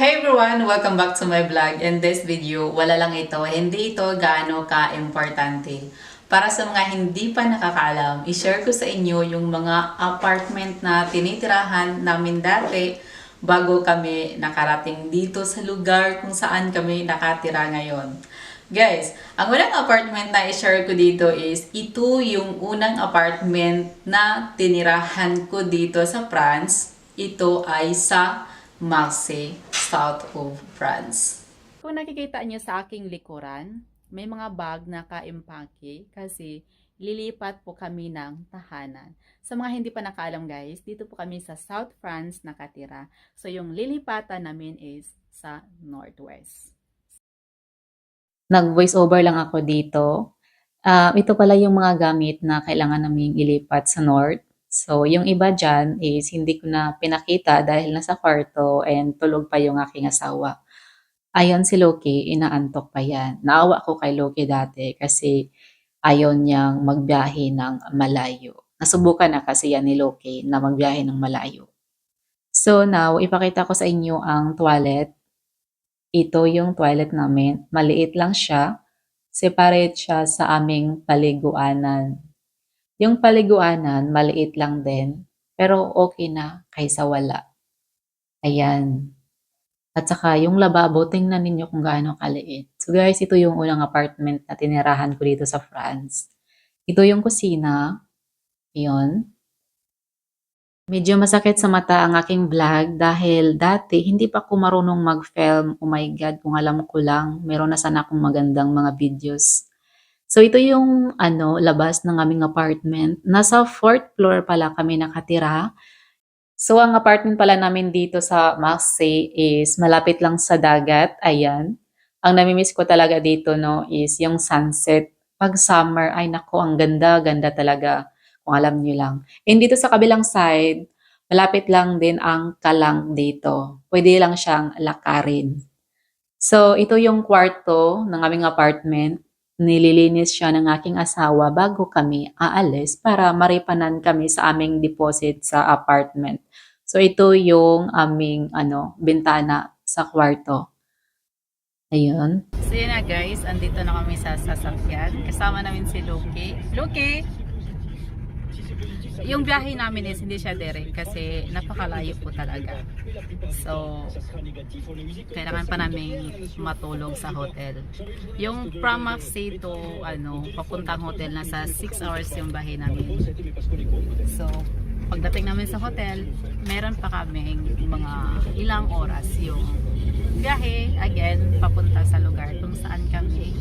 Hey everyone! Welcome back to my vlog. In this video, wala lang ito, hindi ito gaano ka-importante. Para sa mga hindi pa nakakaalam, i-share ko sa inyo yung mga apartment na tinitirahan namin dati bago kami nakarating dito sa lugar kung saan kami nakatira ngayon. Guys, ang unang apartment na i-share ko dito is ito yung unang apartment na tinirahan ko dito sa France. Ito ay sa Marseille, south of France. Kung nakikita niyo sa aking likuran, may mga bag na ka-impake kasi lilipat po kami ng tahanan. Sa mga hindi pa nakaalam guys, dito po kami sa South France nakatira. So yung lilipatan namin is sa Northwest. Nag-voice over lang ako dito. Ah, ito pala yung mga gamit na kailangan naming ilipat sa North. So, yung iba dyan is hindi ko na pinakita dahil nasa kwarto and tulog pa yung aking asawa. Ayon si Loki, inaantok pa yan. Naawa ko kay Loki dati kasi ayaw niyang magbiyahe ng malayo. Nasubukan na kasi yan ni Loki na magbiyahe ng malayo. So now, ipakita ko sa inyo ang toilet. Ito yung toilet namin. Maliit lang siya. Separate siya sa aming paliguanan. Yung paliguanan, maliit lang din. Pero okay na kaysa wala. Ayan. At saka yung lababo, tingnan ninyo kung gaano kaliit. So guys, ito yung unang apartment na tinirahan ko dito sa France. Ito yung kusina. Yun. Medyo masakit sa mata ang aking vlog dahil dati hindi pa ako marunong mag-film. Oh my God, kung alam ko lang, meron na sana akong magandang mga videos. So ito yung ano, labas ng aming apartment. Nasa fourth floor pala kami nakatira. So ang apartment pala namin dito sa Marseille is malapit lang sa dagat. Ayan. Ang namimiss ko talaga dito no is yung sunset. Pag summer, ay nako, ang ganda, ganda talaga. Kung alam niyo lang. And dito sa kabilang side, malapit lang din ang kalang dito. Pwede lang siyang lakarin. So, ito yung kwarto ng aming apartment. Nililinis siya ng aking asawa bago kami aalis para maripanan kami sa aming deposit sa apartment. So, ito yung aming ano, bintana sa kwarto. Ayun. So, yun na guys. Andito na kami sa sasakyan. Kasama namin si Loki. Loki! Yung biyahe namin is hindi siya direct kasi napakalayo po talaga. So, kailangan pa namin matulog sa hotel. Yung from Maxi to ano, papuntang hotel, nasa 6 hours yung biyahe namin. So, pagdating namin sa hotel, meron pa kaming mga ilang oras yung biyahe, again, papunta sa lugar kung saan kami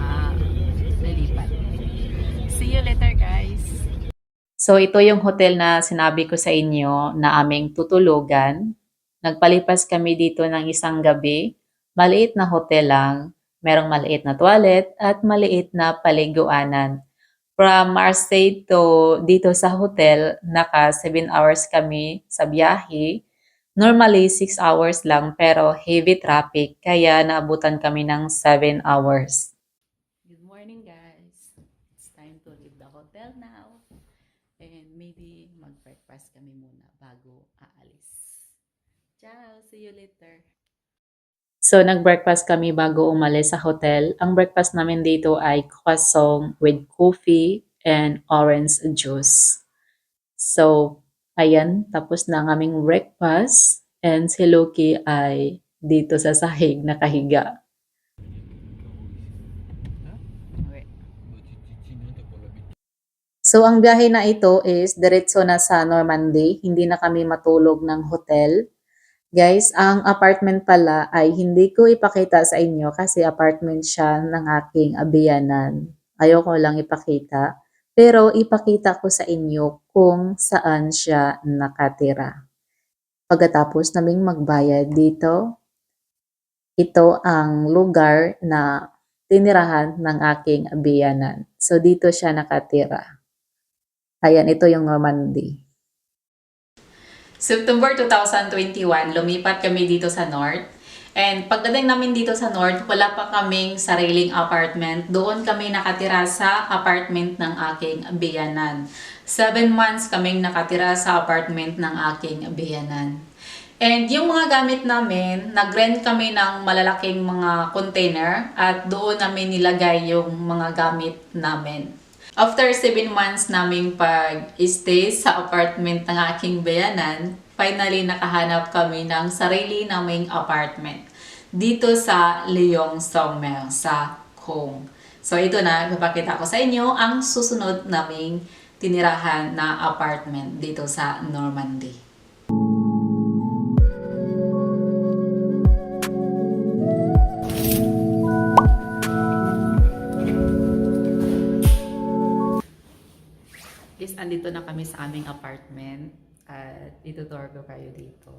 ah, lilipat. See you later guys! So ito yung hotel na sinabi ko sa inyo na aming tutulugan. Nagpalipas kami dito ng isang gabi. Maliit na hotel lang. Merong maliit na toilet at maliit na paliguanan. From Marseille to dito sa hotel, naka 7 hours kami sa biyahe. Normally 6 hours lang pero heavy traffic kaya naabutan kami ng 7 hours. Good morning guys. It's time to leave the hotel now. And maybe mag-breakfast kami muna bago aalis. Ciao! See you later! So, nag-breakfast kami bago umalis sa hotel. Ang breakfast namin dito ay croissant with coffee and orange juice. So, ayan, tapos na ang aming breakfast. And si Loki ay dito sa sahig nakahiga. So, ang biyahe na ito is diretso na sa Normandy. Hindi na kami matulog ng hotel. Guys, ang apartment pala ay hindi ko ipakita sa inyo kasi apartment siya ng aking abiyanan. Ayoko lang ipakita. Pero ipakita ko sa inyo kung saan siya nakatira. Pagkatapos naming magbayad dito, ito ang lugar na tinirahan ng aking abiyanan. So dito siya nakatira. Ayan, ito yung Normandy. September 2021, lumipat kami dito sa North. And pagdating namin dito sa North, wala pa kaming sariling apartment. Doon kami nakatira sa apartment ng aking biyanan. Seven months kaming nakatira sa apartment ng aking biyanan. And yung mga gamit namin, nag-rent kami ng malalaking mga container at doon namin nilagay yung mga gamit namin. After 7 months naming pag-stay sa apartment ng aking bayanan, finally nakahanap kami ng sarili naming apartment dito sa Leong Sawmill sa Kong. So ito na, papakita ko sa inyo ang susunod naming tinirahan na apartment dito sa Normandy. Is andito na kami sa aming apartment at itutour ko kayo dito.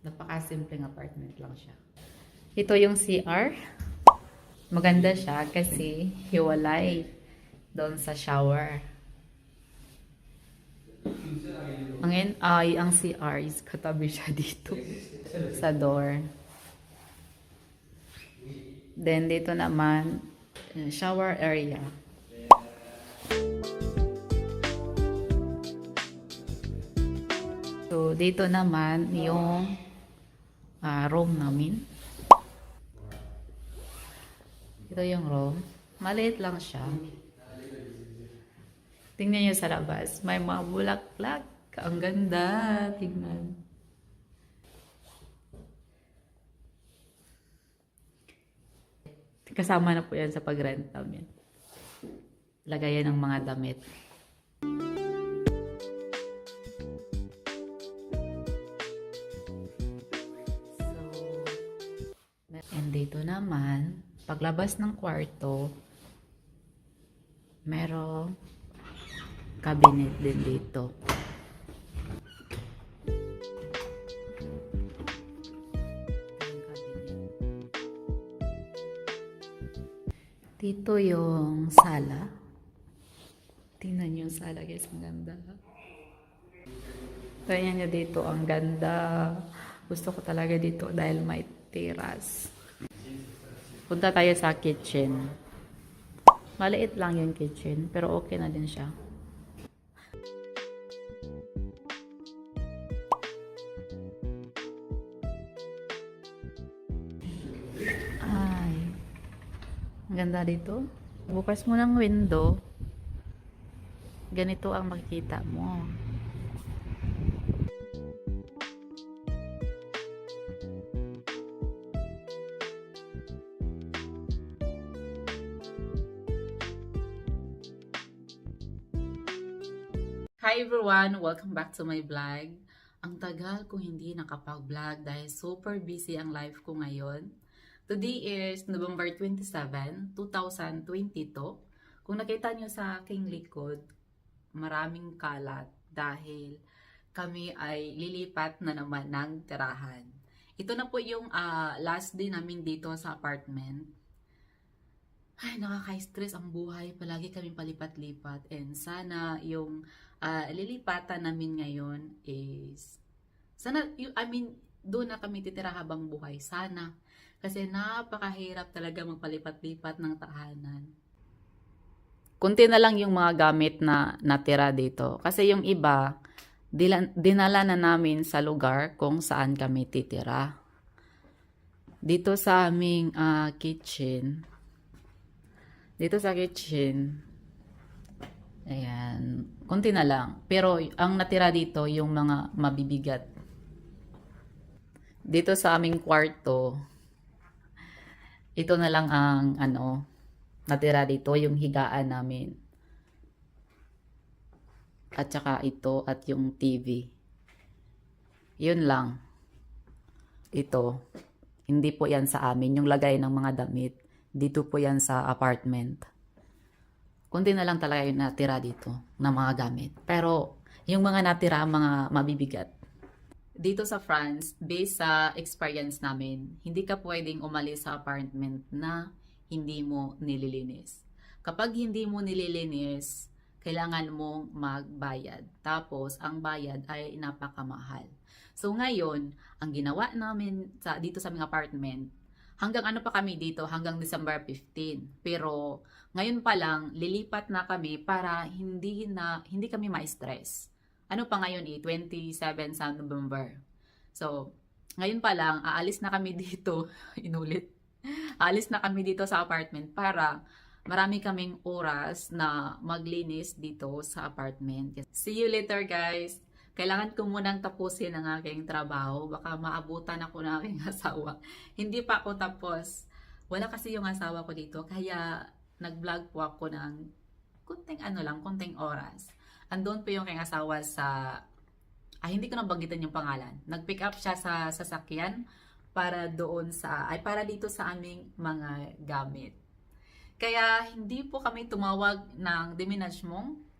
Napaka-simpleng apartment lang siya. Ito yung CR. Maganda siya kasi hiwalay doon sa shower. Ang ay ang CR is katabi siya dito sa door. Then dito naman eh, shower area. So, dito naman yung ah, room namin. Ito yung room. Maliit lang siya. Tingnan niyo sa labas. May mga bulaklak. Ang ganda. Tingnan. Kasama na po yan sa pag-rent namin. Lagayan ng mga damit. So, and dito naman, paglabas ng kwarto, merong cabinet din dito. Dito yung sala. Tingnan yung sala guys, ang ganda. Tingnan nyo dito, ang ganda. Gusto ko talaga dito dahil may terrace. Punta tayo sa kitchen. Maliit lang yung kitchen, pero okay na din siya. Ay, ang ganda dito. Bukas mo ng window. Ganito ang makikita mo. Hi everyone! Welcome back to my vlog. Ang tagal kong hindi nakapag-vlog dahil super busy ang life ko ngayon. Today is November 27, 2022. Kung nakita nyo sa aking likod, maraming kalat dahil kami ay lilipat na naman ng tirahan. Ito na po yung ah, last day namin dito sa apartment. Ay, nakaka-stress ang buhay. Palagi kami palipat-lipat. And sana yung ah, lilipatan namin ngayon is sana, I mean, doon na kami titira habang buhay. Sana. Kasi napakahirap talaga magpalipat-lipat ng tahanan. Kunti na lang yung mga gamit na natira dito. Kasi yung iba, dinala na namin sa lugar kung saan kami titira. Dito sa aming ah, kitchen, dito sa kitchen, ayan, konti na lang. Pero ang natira dito, yung mga mabibigat. Dito sa aming kwarto, ito na lang ang ano, natira dito, yung higaan namin. At saka ito at yung TV. Yun lang. Ito. Hindi po yan sa amin. Yung lagay ng mga damit. Dito po yan sa apartment. Kunti na lang talaga yung natira dito na mga gamit. Pero yung mga natira, mga mabibigat. Dito sa France, based sa experience namin, hindi ka pwedeng umalis sa apartment na hindi mo nililinis. Kapag hindi mo nililinis, kailangan mong magbayad. Tapos, ang bayad ay napakamahal. So, ngayon, ang ginawa namin sa, dito sa aming apartment, hanggang ano pa kami dito, hanggang December 15. Pero, ngayon pa lang, lilipat na kami para hindi na hindi kami ma-stress. Ano pa ngayon eh, 27 sa November. So, Ngayon pa lang, aalis na kami dito. Inulit. Aalis na kami dito sa apartment para marami kaming oras na maglinis dito sa apartment. See you later guys! Kailangan ko munang tapusin ang aking trabaho. Baka maabutan ako ng aking asawa. Hindi pa ako tapos. Wala kasi yung asawa ko dito. Kaya nag-vlog po ako ng kunting ano lang, kunting oras. Andun po yung aking asawa sa... Ay, hindi ko nang banggitin yung pangalan. Nag-pick up siya sa sasakyan para doon sa... Ay, para dito sa aming mga gamit. Kaya hindi po kami tumawag ng deminashmong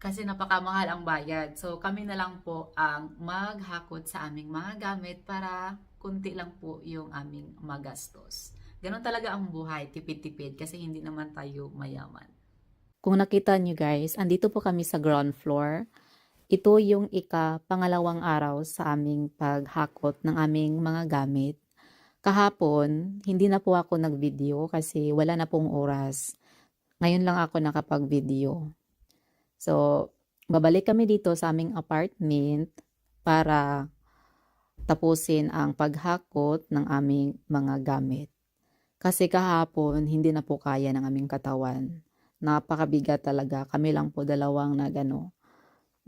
kasi napakamahal ang bayad. So kami na lang po ang maghakot sa aming mga gamit para kunti lang po yung aming magastos. Ganon talaga ang buhay, tipid-tipid kasi hindi naman tayo mayaman. Kung nakita nyo guys, andito po kami sa ground floor. Ito yung ika pangalawang araw sa aming paghakot ng aming mga gamit. Kahapon, hindi na po ako nag-video kasi wala na pong oras. Ngayon lang ako nakapag-video. So, babalik kami dito sa aming apartment para tapusin ang paghakot ng aming mga gamit. Kasi kahapon, hindi na po kaya ng aming katawan. Napakabigat talaga. Kami lang po dalawang nagano,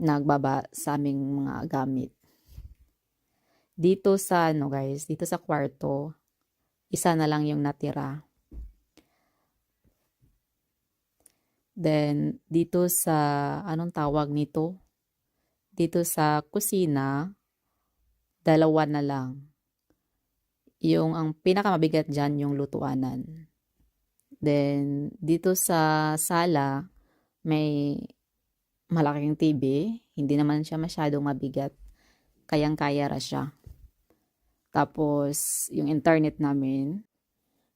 nagbaba sa aming mga gamit dito sa ano guys, dito sa kwarto, isa na lang yung natira. Then dito sa anong tawag nito? Dito sa kusina, dalawa na lang. Yung ang pinakamabigat diyan yung lutuanan. Then dito sa sala may malaking TV, hindi naman siya masyadong mabigat. Kayang-kaya ra siya. Tapos, yung internet namin.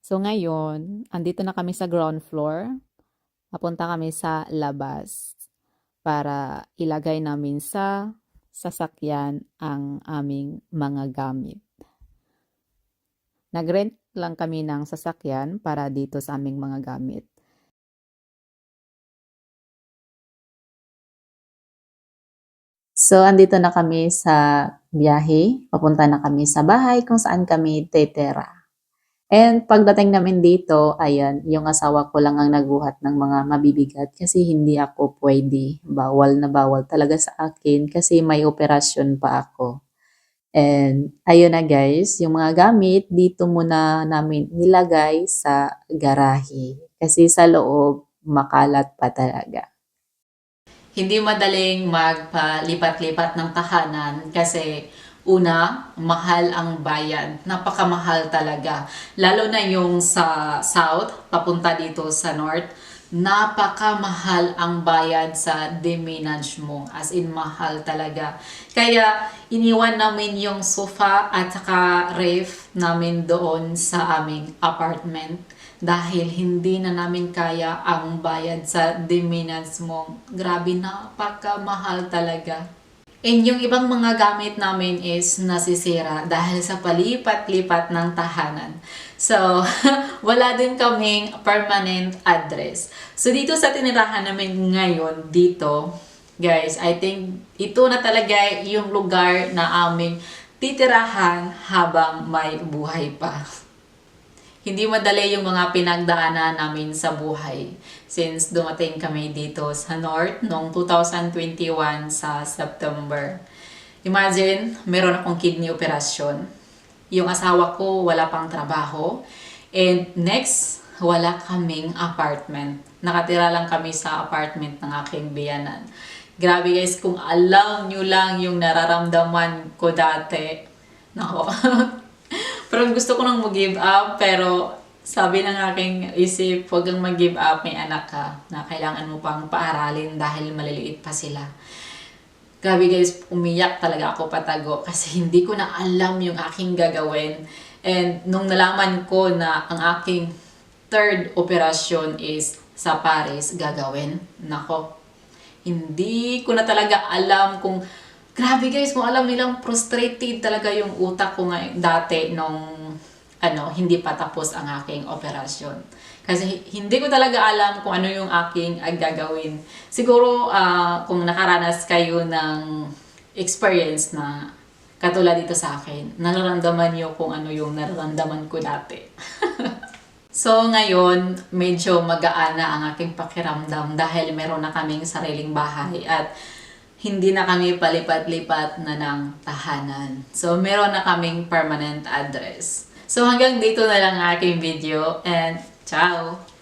So, ngayon, andito na kami sa ground floor. Papunta kami sa labas para ilagay namin sa sasakyan ang aming mga gamit. Nagrent lang kami ng sasakyan para dito sa aming mga gamit. So, andito na kami sa biyahe. Papunta na kami sa bahay kung saan kami tetera. And pagdating namin dito, ayan, yung asawa ko lang ang nagbuhat ng mga mabibigat kasi hindi ako pwede. Bawal na bawal talaga sa akin kasi may operasyon pa ako. And ayun na guys, yung mga gamit dito muna namin nilagay sa garahe. Kasi sa loob, makalat pa talaga hindi madaling magpalipat-lipat ng tahanan kasi una, mahal ang bayad. Napakamahal talaga. Lalo na yung sa south, papunta dito sa north, napakamahal ang bayad sa deminage mo. As in, mahal talaga. Kaya, iniwan namin yung sofa at saka ref namin doon sa aming apartment dahil hindi na namin kaya ang bayad sa deminance mo. Grabe, napakamahal talaga. And yung ibang mga gamit namin is nasisira dahil sa palipat-lipat ng tahanan. So, wala din kaming permanent address. So, dito sa tinirahan namin ngayon, dito, guys, I think ito na talaga yung lugar na aming titirahan habang may buhay pa hindi madali yung mga pinagdaanan namin sa buhay since dumating kami dito sa North noong 2021 sa September. Imagine, meron akong kidney operasyon. Yung asawa ko wala pang trabaho. And next, wala kaming apartment. Nakatira lang kami sa apartment ng aking biyanan. Grabe guys, kung alam nyo lang yung nararamdaman ko dati. Nako, Parang gusto ko nang mag-give up, pero sabi ng aking isip, huwag kang mag-give up, may anak ka, na kailangan mo pang paaralin dahil maliliit pa sila. Grabe guys, umiyak talaga ako patago kasi hindi ko na alam yung aking gagawin. And nung nalaman ko na ang aking third operasyon is sa Paris gagawin, nako, hindi ko na talaga alam kung Grabe guys, kung alam nilang frustrated talaga yung utak ko nga dati nung ano, hindi pa tapos ang aking operasyon. Kasi hindi ko talaga alam kung ano yung aking gagawin. Siguro uh, kung nakaranas kayo ng experience na Katulad dito sa akin, nararamdaman niyo kung ano yung nararamdaman ko dati. So ngayon, medyo magaan na ang aking pakiramdam dahil meron na kaming sariling bahay at hindi na kami palipat-lipat na ng tahanan. So meron na kaming permanent address. So hanggang dito na lang ang aking video and ciao!